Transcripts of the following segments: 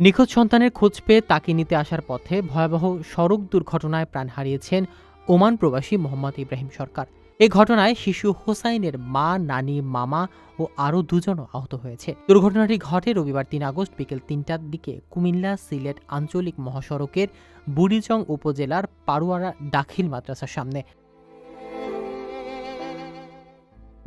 নিখোঁজ সন্তানের খোঁজ পেয়ে তাকে নিতে আসার পথে ভয়াবহ সড়ক দুর্ঘটনায় প্রাণ হারিয়েছেন ওমান প্রবাসী মোহাম্মদ ইব্রাহিম সরকার। এ ঘটনায় শিশু হোসাইনের মা, নানি, মামা ও আরও দুজনও আহত হয়েছে। দুর্ঘটনাটি ঘটে রবিবার তিন আগস্ট বিকেল তিনটার দিকে কুমিল্লা সিলেট আঞ্চলিক মহাসড়কের বুড়িচং উপজেলার পারুয়ারা দাখিল মাদ্রাসার সামনে।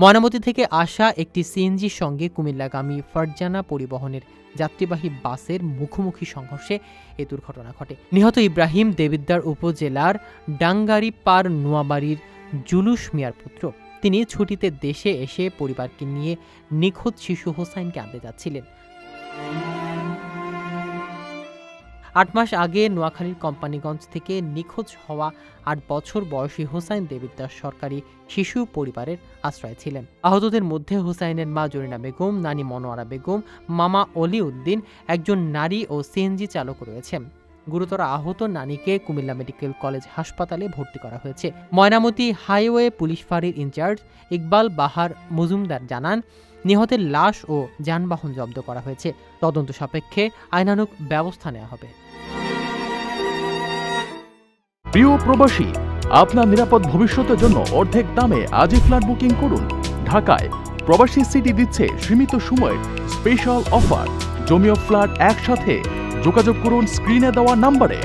ময়নামতি থেকে আসা একটি সিএনজির সঙ্গে কুমিল্লাগামী ফারজানা পরিবহনের যাত্রীবাহী বাসের মুখোমুখি সংঘর্ষে এ দুর্ঘটনা ঘটে। নিহত ইব্রাহিম দেবিদ্দার উপজেলার ডাঙ্গারি পার নোয়াবাড়ির জুলুস মিয়ার পুত্র। তিনি ছুটিতে দেশে এসে পরিবারকে নিয়ে নিখোঁজ শিশু হোসাইনকে আনতে যাচ্ছিলেন। আট মাস আগে নোয়াখালীর কোম্পানিগঞ্জ থেকে নিখোঁজ হওয়া আট বছর বয়সী হোসাইন দেবিদ্দার সরকারি শিশু পরিবারের আশ্রয় ছিলেন। আহতদের মধ্যে হোসাইনের মা জরিনা বেগম, নানি মনোয়ারা বেগম, মামা অলি উদ্দিন একজন নারী ও সিএনজি চালক রয়েছেন। গুরুতর আহত নারীকে কুমিল্লা মেডিকেল কলেজ হাসপাতালে ভর্তি করা হয়েছে। ময়নামতি হাইওয়ে পুলিশ ফাঁড়ির ইনচার্জ ইকবাল বাহার মজুমদার জানান নিহতের লাশ ও যানবাহন জব্দ করা হয়েছে। তদন্ত সাপেক্ষে আইনানুগ ব্যবস্থা নেওয়া হবে। প্রিয় প্রবাসী, আপনার নিরাপদ ভবিষ্যতের জন্য অর্ধেক দামে আজই ফ্ল্যাট বুকিং করুন। ঢাকায় প্রবাসী সিটি দিচ্ছে সীমিত সময়ের স্পেশাল অফার। জমিও ফ্ল্যাট একসাথে যোগাযোগ করুন স্ক্রিনে দেওয়া নাম্বারে।